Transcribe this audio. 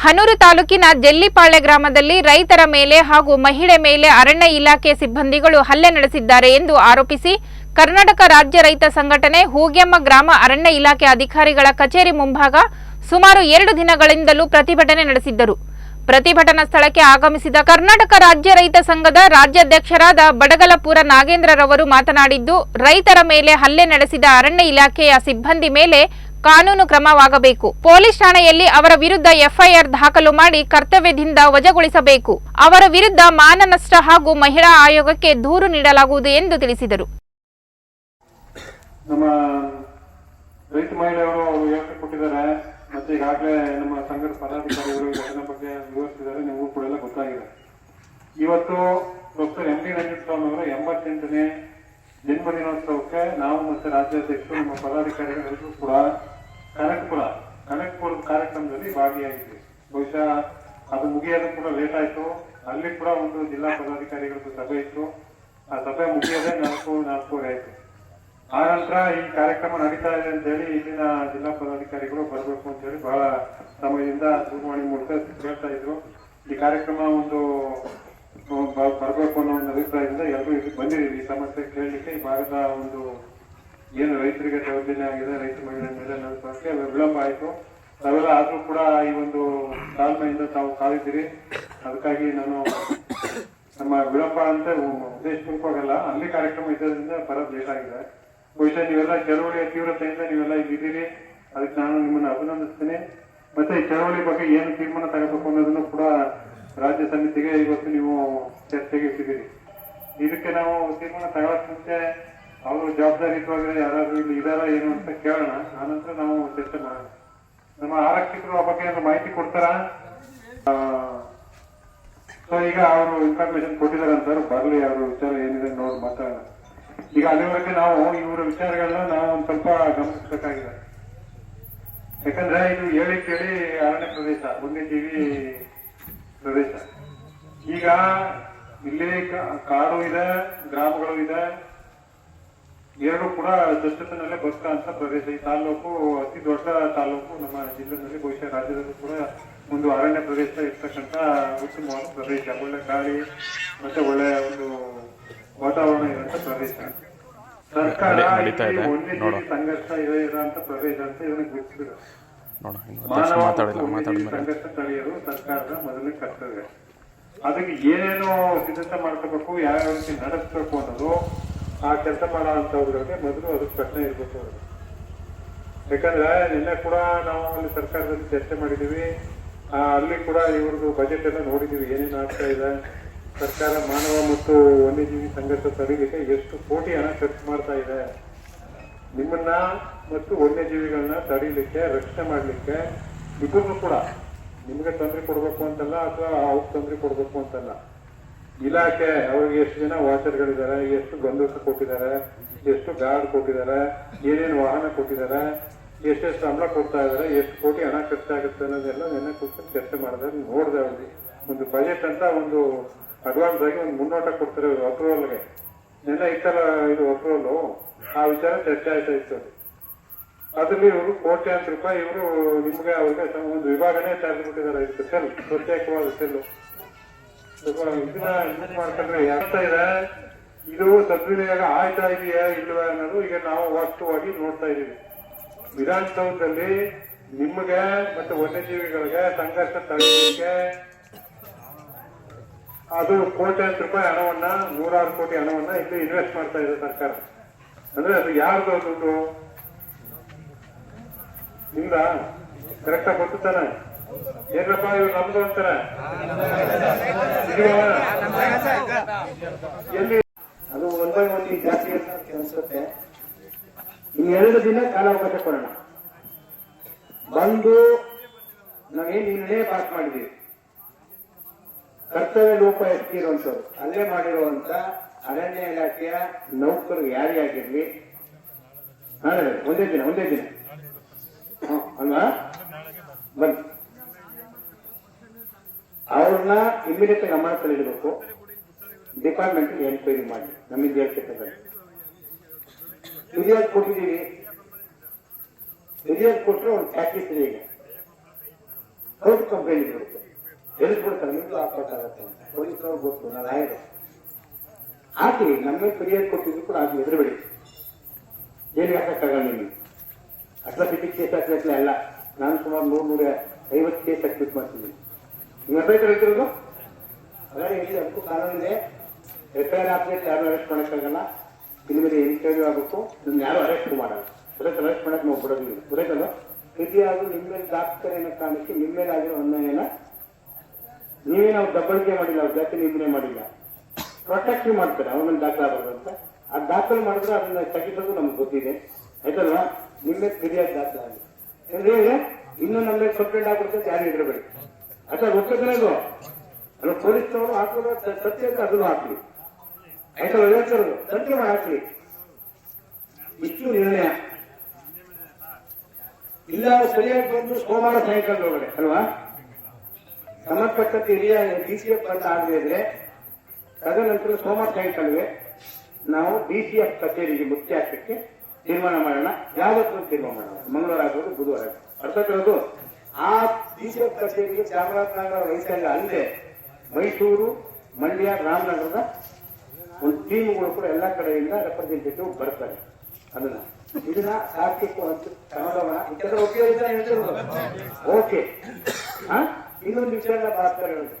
ಹನೂರು ತಾಲೂಕಿನ ಜೆಲ್ಲಿಪಾಳ್ಯ ಗ್ರಾಮದಲ್ಲಿ ರೈತರ ಮೇಲೆ ಹಾಗೂ ಮಹಿಳೆ ಮೇಲೆ ಅರಣ್ಯ ಇಲಾಖೆ ಸಿಬ್ಬಂದಿಗಳು ಹಲ್ಲೆ ನಡೆಸಿದ್ದಾರೆ ಎಂದು ಆರೋಪಿಸಿ ಕರ್ನಾಟಕ ರಾಜ್ಯ ರೈತ ಸಂಘಟನೆ ಹೂಗ್ಯಮ್ಮ ಗ್ರಾಮ ಅರಣ್ಯ ಇಲಾಖೆ ಅಧಿಕಾರಿಗಳ ಕಚೇರಿ ಮುಂಭಾಗ ಸುಮಾರು ಎರಡು ದಿನಗಳಿಂದಲೂ ಪ್ರತಿಭಟನೆ ನಡೆಸಿದ್ದರು. ಪ್ರತಿಭಟನಾ ಸ್ಥಳಕ್ಕೆ ಆಗಮಿಸಿದ ಕರ್ನಾಟಕ ರಾಜ್ಯ ರೈತ ಸಂಘದ ರಾಜ್ಯಾಧ್ಯಕ್ಷರಾದ ಬಡಗಲಪುರ ನಾಗೇಂದ್ರರವರು ಮಾತನಾಡಿದ್ದು, ರೈತರ ಮೇಲೆ ಹಲ್ಲೆ ನಡೆಸಿದ ಅರಣ್ಯ ಇಲಾಖೆಯ ಸಿಬ್ಬಂದಿ ಮೇಲೆ ಕಾನೂನು ಕ್ರಮವಾಗಬೇಕು. ಪೊಲೀಸ್ ಠಾಣೆಯಲ್ಲಿ ಅವರ ವಿರುದ್ಧ ಎಫ್ಐಆರ್ ದಾಖಲು ಮಾಡಿ ಕರ್ತವ್ಯದಿಂದ ವಜಾಗೊಳಿಸಬೇಕು. ಅವರ ವಿರುದ್ಧ ಮಾನನಷ್ಟ ಹಾಗೂ ಮಹಿಳಾ ಆಯೋಗಕ್ಕೆ ದೂರು ನೀಡಲಾಗುವುದು ಎಂದು ತಿಳಿಸಿದರು. ಮತ್ತೆ ಈಗಾಗಲೇ ನಮ್ಮ ಸಂಘದ ಪದಾಧಿಕಾರಿಗಳು ಘಟನೆ ಬಗ್ಗೆ ವಿವರಿಸಿದ್ದಾರೆ. ನಿಮಗೂ ಕೂಡ ಎಲ್ಲ ಗೊತ್ತಾಗಿದೆ. ಇವತ್ತು ಡಾಕ್ಟರ್ ಎಂ ಡಿ ರಂಜಿತಸ್ವಾಮಿ ಅವರ ಎಂಬತ್ತೆಂಟನೇ ಜನ್ಮದಿನೋತ್ಸವಕ್ಕೆ ನಾವು ಮತ್ತೆ ರಾಜ್ಯಾಧ್ಯಕ್ಷರು, ನಮ್ಮ ಪದಾಧಿಕಾರಿಗಳೆಲ್ಲರೂ ಕೂಡ ಕನಕಪುರ ಕನಕಪುರ ಕಾರ್ಯಕ್ರಮದಲ್ಲಿ ಭಾಗಿಯಾಗಿದೆ ಬಹುಶಃ ಅದು ಮುಗಿಯೋದು ಕೂಡ ಲೇಟ್ ಆಯ್ತು. ಅಲ್ಲಿ ಕೂಡ ಒಂದು ಜಿಲ್ಲಾ ಪದಾಧಿಕಾರಿಗಳದ್ದು ಸಭೆ ಇತ್ತು. ಆ ಸಭೆ ಮುಗಿಯೋದೇ ನಾಲ್ಕು, ನಾಲ್ಕೂವರೆ ಆಯ್ತು. ಆ ನಂತರ ಈ ಕಾರ್ಯಕ್ರಮ ನಡೀತಾ ಇದೆ ಅಂತ ಹೇಳಿ ಇಲ್ಲಿನ ಜಿಲ್ಲಾ ಪದಾಧಿಕಾರಿಗಳು ಬರಬೇಕು ಅಂತ ಹೇಳಿ ಬಹಳ ಸಮಯದಿಂದ ದೂರವಾಣಿ ಮೂಲಕ ಹೇಳ್ತಾ ಇದ್ರು. ಈ ಕಾರ್ಯಕ್ರಮ ಒಂದು ಬರಬೇಕು ಅನ್ನೋ ಒಂದು ಅಭಿಪ್ರಾಯದಿಂದ ಎಲ್ಲರೂ ಇಲ್ಲಿ ಬಂದಿದ್ದೀವಿ. ಈ ಸಮಸ್ಯೆ ಕೇಳಲಿಕ್ಕೆ ಈ ಭಾಗದ ಒಂದು ಏನು ರೈತರಿಗೆ ದೌರ್ಜನ್ಯ ಆಗಿದೆ, ರೈತ ಮಹಿಳೆ ಮೇಲೆ ನಡೆಸೋಕೆ ವಿಳಂಬ ಆಯಿತು. ತಾವೆಲ್ಲ ಆದ್ರೂ ಕೂಡ ಈ ಒಂದು ತಾಳ್ಮೆಯಿಂದ ತಾವು ಕಾದಿದ್ದೀರಿ ಅದಕ್ಕಾಗಿ ನಾನು ನಮ್ಮ ವಿಳಂಬ ಅಂತ ಉದ್ದೇಶಪೂರ್ವಕವಲ್ಲ ಅಲ್ಲಿ ಕಾರ್ಯಕ್ರಮ ಇದ್ದರಿಂದ ಬರೋದು ಲೇಟ್ ಆಗಿದೆ. ಬಹುಶಃ ನೀವೆಲ್ಲ ಚಳವಳಿಯ ತೀವ್ರತೆಯಿಂದ ನೀವೆಲ್ಲ ಇಲ್ಲಿದ್ದೀರಿ ಅದಕ್ಕೆ ನಾನು ನಿಮ್ಮನ್ನು ಅಭಿನಂದಿಸ್ತೀನಿ. ಮತ್ತೆ ಈ ಚಳವಳಿ ಬಗ್ಗೆ ಏನು ತೀರ್ಮಾನ ತಗೋಬೇಕು ಅನ್ನೋದನ್ನು ಕೂಡ ರಾಜ್ಯ ಸಮಿತಿಗೆ ಇವತ್ತು ನೀವು ಚರ್ಚೆಗೆ ಇಟ್ಟಿದ್ದೀರಿ. ಇದಕ್ಕೆ ನಾವು ತೀರ್ಮಾನ ತಗೊಳಕ್ ಮುಂಚೆ ಅವರು ಜವಾಬ್ದಾರಿಯುತವಾಗಿ ಯಾರಾದ್ರೂ ಇಲ್ಲಿ ಇದಾರ ಏನು ಅಂತ ಕೇಳೋಣ. ಆನಂತರ ನಾವು ಚರ್ಚೆ ಮಾಡೋಣ ನಮ್ಮ ಆರಕ್ಷಕರು ಆ ಬಗ್ಗೆ ಏನಾದ್ರು ಮಾಹಿತಿ ಕೊಡ್ತಾರಾ? ಸೊ ಈಗ ಅವರು ಇನ್ಫಾರ್ಮೇಶನ್ ಕೊಟ್ಟಿದ್ದಾರೆ ಅಂತ ಬರಲಿ ಅವ್ರ ವಿಚಾರ ಏನಿದೆ ನೋಡಿ ಮಾತಾಡೋಣ. ಈಗ ಅಲ್ಲಿವರೆಗೆ ನಾವು ಇವರ ವಿಚಾರಗಳನ್ನ ನಾವು ಒಂದ್ ಸ್ವಲ್ಪ ಗಮನಿಸಬೇಕಾಗಿದೆ. ಯಾಕಂದ್ರೆ ಇದು ಹೇಳಿ ಕೇಳಿ ಅರಣ್ಯ ಪ್ರದೇಶ, ವನ್ಯಜೀವಿ ಪ್ರದೇಶ. ಈಗ ಇಲ್ಲಿ ಕಾಡು ಇದೆ, ಗ್ರಾಮಗಳು ಇದೆ ಎರಡು ಕೂಡ ಜೊತೆನಲ್ಲೇ ಅಂತ ಪ್ರದೇಶ. ಈ ತಾಲೂಕು ಅತಿ ದೊಡ್ಡ ತಾಲೂಕು ನಮ್ಮ ಜಿಲ್ಲೆನಲ್ಲಿ ಬಹುಶಃ ರಾಜ್ಯದಲ್ಲೂ ಕೂಡ ಒಂದು ಅರಣ್ಯ ಪ್ರದೇಶ ಇರ್ತಕ್ಕಂಥ ಉತ್ತಮವಾದ ಪ್ರದೇಶ. ಒಳ್ಳೆ ಗಾಳಿ ಮತ್ತೆ ಒಳ್ಳೆ ಒಂದು ವಾತಾವರಣ ಇರುವಂತ ಪ್ರದೇಶ. ಸರ್ಕಾರ ವನ್ಯಜೀವಿ ಸಂಘರ್ಷ ಇರೋಂತ ಪ್ರದೇಶ ಅಂತ ಇವನಿಗೆ ಗುರುತಿಸಿದ್ರು ಸಂಘರ್ಷ ತಡೆಯಲು ಸರ್ಕಾರದ ಮೊದಲನೇ ಕರ್ತವ್ಯ. ಅದಕ್ಕೆ ಏನೇನು ಸಿದ್ಧತೆ ಮಾಡ್ಕೋಬೇಕು ಯಾವ ರೀತಿ ನಡೆಸಬೇಕು ಅನ್ನೋದು ಆ ಕೆಲಸ ಮಾಡೋಂಥವ್ರಿಗೆ ಮೊದಲು ಅದಕ್ಕೆ ಪ್ರಶ್ನೆ ಇರ್ಬೇಕು ಅವ್ರಿಗೆ. ಯಾಕಂದ್ರೆ ನಿನ್ನೆ ಕೂಡ ನಾವು ಅಲ್ಲಿ ಸರ್ಕಾರದಲ್ಲಿ ಚರ್ಚೆ ಮಾಡಿದೀವಿ. ಅಲ್ಲಿ ಕೂಡ ಇವ್ರದ್ದು ಬಜೆಟ್ ಎಲ್ಲ ನೋಡಿದೀವಿ. ಏನೇನು ಆಗ್ತಾ ಇದೆ? ಸರ್ಕಾರ ಮಾನವ ಮತ್ತು ವನ್ಯಜೀವಿ ಸಂಘರ್ಷ ತಡೆಯಲಿಕ್ಕೆ ಎಷ್ಟು ಕೋಟಿ ಹಣ ಖರ್ಚು ಮಾಡ್ತಾ ಇದೆ. ನಿಮ್ಮನ್ನ ಮತ್ತು ವನ್ಯಜೀವಿಗಳನ್ನ ತಡೀಲಿಕ್ಕೆ, ರಕ್ಷಣೆ ಮಾಡಲಿಕ್ಕೆ ಇಬ್ಬರು ಕೂಡ ನಿಮಗೆ ತೊಂದರೆ ಕೊಡಬೇಕು ಅಂತಲ್ಲ ಅಥವಾ ಅವ್ರಿಗೆ ತೊಂದರೆ ಕೊಡಬೇಕು ಅಂತಲ್ಲ? ಇಲಾಖೆ ಅವ್ರಿಗೆ ಎಷ್ಟು ಜನ ವಾಚರ್ಗಳಿದ್ದಾರೆ ಎಷ್ಟು ಬಂದೂಕ ಕೊಟ್ಟಿದ್ದಾರೆ ಎಷ್ಟು ಗಾರ್ಡ್ ಕೊಟ್ಟಿದ್ದಾರೆ ಏನೇನು ವಾಹನ ಕೊಟ್ಟಿದ್ದಾರೆ ಎಷ್ಟೆಷ್ಟು ಸಂಬಳ ಕೊಡ್ತಾ ಇದ್ದಾರೆ ಎಷ್ಟು ಕೋಟಿ ಹಣ ಖರ್ಚಾಗುತ್ತೆ ಅನ್ನೋದೆಲ್ಲ ನೆನ್ನೆ ಕುರಿತು ಚರ್ಚೆ ಮಾಡಿದ್ರೆ ನೋಡಿದೆ ಅವ್ರಿಗೆ. ಒಂದು ಬಜೆಟ್ ಅಂತ ಒಂದು ಅಡ್ವಾನ್ಸ್ ಆಗಿ ಒಂದು ಮುನ್ನೋಟ ಕೊಡ್ತಾರೆ ಅಪ್ರೂವಲ್ಗೆ. ನೆನ್ನೆ ಇತ್ತಲ್ಲ ಇದು ಅಪ್ರೂವಲ್ ಆ ವಿಚಾರ ಚರ್ಚೆ ಆಯ್ತಾ ಇತ್ತು ಅದರಲ್ಲಿ ಇವರು ಕೋಟ್ಯಾಂತರ ರೂಪಾಯಿ ಇವರು ನಿಮ್ಗೆ ಅವ್ರಿಗೆ ಒಂದು ವಿಭಾಗನೇ ಚಾರ್ಜ್ ಬಿಟ್ಟಿದ್ದಾರೆ ಇದಕ್ಕೆ ಸೆಲ್ ಪ್ರತ್ಯೇಕವಾದ ಸೆಲ್ ಇದನ್ನ ಇದನ್ನ ಮಾಡ್ಕೊಂಡ್ರೆ ಇದೆ ಇದು ಸದ್ವಿನಿಯೋಗ ಆಯ್ತಾ ಇದೆಯಾ ಇಲ್ವಾ ಅನ್ನೋದು ಈಗ ನಾವು ವಾಸ್ತವವಾಗಿ ನೋಡ್ತಾ ಇದೀವಿ ವಿಧಾನಸೌಧದಲ್ಲಿ ನಿಮಗೆ ಮತ್ತೆ ವನ್ಯಜೀವಿಗಳಿಗೆ ಸಂಘರ್ಷ ತಡೆಯಲಿಕ್ಕೆ ಅದು ಕೋಟ್ಯಾಂತರ ರೂಪಾಯಿ ಹಣವನ್ನ ನೂರಾರು ಕೋಟಿ ಹಣವನ್ನ ಇಲ್ಲಿ ಇನ್ವೆಸ್ಟ್ ಮಾಡ್ತಾ ಇದೆ ಸರ್ಕಾರ ಅಂದ್ರೆ ಅದು ಯಾರ್ದು ದುಡ್ಡು ನಿಮ್ದ ಕರೆಕ್ಟ್ ಆಗಿ ಗೊತ್ತು ಏನಪ್ಪ ಇವ್ರು ನಮ್ದು ಅಂತಾರೆ. ಅದು ಒನ್ ಬೈ ಜಾತಿ ಜಾಸ್ತಿ ಅನ್ಸುತ್ತೆ. ಇನ್ನು ಎರಡು ದಿನ ಕಾಲಾವಕಾಶ ಕೊಡೋಣ. ಬಂದು ನಾವೇನ್ ನಿರ್ಣಯ ಪಾಸ್ ಮಾಡಿದೀವಿ ಕರ್ತವ್ಯ ಲೋಪ ಎಷ್ಟಿರುವಂತವ್ರು ಅಲ್ಲೇ ಮಾಡಿರುವಂತ ಅರಣ್ಯ ಇಲಾಖೆಯ ನೌಕರರು ಯಾರೇ ಆಗಿರ್ಲಿ. ಒಂದೇ ದಿನ ಒಂದೇ ದಿನ. ಅಲ್ವಾ ಬನ್ನಿ. ಅವ್ರನ್ನ ಇಮಿಡಿಯೇಟ್ ಗಮನ ಇಡಬೇಕು ಡಿಪಾರ್ಟ್ಮೆಂಟ್ ಎನ್ಕ್ವೈರಿ ಮಾಡಿ. ನಮಗೆ ಹೇಳ್ತಿದ್ದಾರೆ ಫಿರ್ಯಾದ್ ಕೊಟ್ಟಿದ್ದೀವಿ ಫಿರ್ಯಾದ್ ಕೊಟ್ಟರೆ ಒಂದು ಪ್ಯಾಕೇಜ್ ಇದೆ ಈಗ. ಹೌದು ಕಂಪ್ಲೇಂಟ್ ಬರುತ್ತೆ ತಿಳಿಸ್ಬಿಡ್ತಾರೆ ನಿಮ್ದು ಹಾಕ್ಬೇಕಾಗತ್ತೆ ಪೊಲೀಸ್ ಪೊಲೀಸರು ಗೊತ್ತು, ನಾನು ಆಯ್ತು ಹಾಕಿ ನಮಗೆ ಫಿರ್ಯಾದ್ ಕೊಟ್ಟಿದ್ರು ಕೂಡ ಅದು ಎದುರುಬೇಡಿ ಏನು ಹಾಕಕ್ಕಾಗಲ್ಲ ನಿಮಗೆ. ಸಿಟಿ ಕೇಸ್ ಹಾಕ್ಲಿಕ್ಕೆ ಅಲ್ಲ ನಾನು ಸುಮಾರು ನೂರು ನೂರ ಐವತ್ತು ಕೇಸ್ ಅಡ್ಮಿಟ್ ಮಾಡ್ತಿದ್ದೀನಿ ಎಫ್ ಐ ಇಟ್ಟಿರೋದು ಇಲ್ಲಿ ಅದಕ್ಕೂ ಕಾನೂನು ಇದೆ. ಎಫ್ ಐ ಆರ್ ಹಾಕ್ಲಿಕ್ಕೆ ಯಾರು ಅರೆಸ್ಟ್ ಮಾಡೋಕ್ಕಾಗಲ್ಲ ಇನ್ನು ಮೇಲೆ ಇಂಟರ್ವ್ಯೂ ಆಗಬೇಕು. ಇದನ್ನ ಯಾರು ಅರೆಸ್ಟ್ ಮಾಡಲ್ಲ. ಗೊತ್ತಾಯ್ತು ಅರೆಸ್ಟ್ ಮಾಡಕ್ಕೆ ನಾವು ಬಿಡೋದಿಲ್ಲ ಗೊತ್ತಾಯ್ತಲ್ಲ ಪ್ರತಿಯಾದ್ರು ನಿಮ್ಮ ಮೇಲೆ ದಾಕ್ತಾರೆ ಅನ್ನೋ ಕಾರಣಕ್ಕೆ ನಿಮ್ಮ ಮೇಲೆ ಆಗಿರೋ ಅನ್ಯಾಯನ ನೀವೇ ನಾವು ದಬ್ಬಳಿಕೆ ಮಾಡಿಲ್ಲ, ಅವ್ರ ಜಾತಿ ನಿಂದನೆ ಮಾಡಿಲ್ಲ. ಪ್ರೊಟೆಕ್ಟ್ ಮಾಡ್ತಾರೆ. ಅವನ ಮೇಲೆ ದಾಖಲಾಗಬಾರ್ದು ಅಂತ. ಆ ದಾಖಲೆ ಮಾಡಿದ್ರೆ ಅದನ್ನ ತೆಗಿಸೋದು ನಮ್ಗೆ ಗೊತ್ತಿದೆ. ಆಯ್ತಲ್ವಾ? ನಿಮ್ಮ ಮೇಲೆ ಫಿರ್ಯಾದ್ ದಾಖಲಾಗಿ ಅಂದ್ರೆ ಇನ್ನು ನಮ್ಮ ಮೇಲೆ ಕಂಪ್ಲೇಂಟ್ ಆಗ್ಬಿಡ್ತದೆ ಯಾರು ಇದ್ರಬೇಡಿ ಅದು ಅಲ್ಲ ಪೊಲೀಸ್ನವರು ಹಾಕುವ ಸತ್ಯ ಅಂತ ಅದನ್ನು ಹಾಕ್ಲಿ. ಅಥವಾ ತನಿಖೆ ಮಾಡಿ ಹಾಕ್ಲಿ. ಇಷ್ಟು ನಿರ್ಣಯ. ಇಲ್ಲ ಸರಿಯಾಗಿ ಬಂದು ಸೋಮವಾರ ಸಾಯಂಕಾಲ ಒಳಗಡೆ ಅಲ್ವಾ? ಸಂಬಂಧಪಟ್ಟಂತೆ ಹಿರಿಯ ಡಿ ಸಿ ಎಫ್ ಬಂದ ಆಗದೆ ಇದ್ರೆ, ತದನಂತರ ಸೋಮವಾರ ಸಾಯಂಕಾಲವೇ ನಾವು ಡಿ ಸಿ ಎಫ್ ಕಚೇರಿಗೆ ಮುಖ್ಯ ಹಾಕಕ್ಕೆ ತೀರ್ಮಾನ ಮಾಡೋಣ. ಯಾವತ್ತೂ ತೀರ್ಮಾನ ಮಾಡೋಣ. ಮಂಗಳವಾರ ಆಗ್ಬೋದು, ಬುಧವಾರ. ಅರ್ಥ ಆ ಎಫ್ ಕಚೇರಿಗೆ ಚಾಮರಾಜನಗರ ರೈತಾಂಗ ಅಲ್ಲದೆ ಮೈಸೂರು ಮಂಡ್ಯ ರಾಮನಗರದ ಒಂದು ಟೀಮ್ಗಳು ಕೂಡ ಎಲ್ಲ ಕಡೆಯಿಂದ ರೆಪ್ರೆಸೆಂಟೇಟಿವ್ ಬರ್ತಾರೆ. ಅದನ್ನ ಇದನ್ನ ಸಾರ್ಥಿಕ ಅಂತ ಇದೆಲ್ಲ ಹೇಳ್ತಿರೋದು ಓಕೆ ಇನ್ನೊಂದು ವಿಚಾರ ಹೇಳಿದ್ರು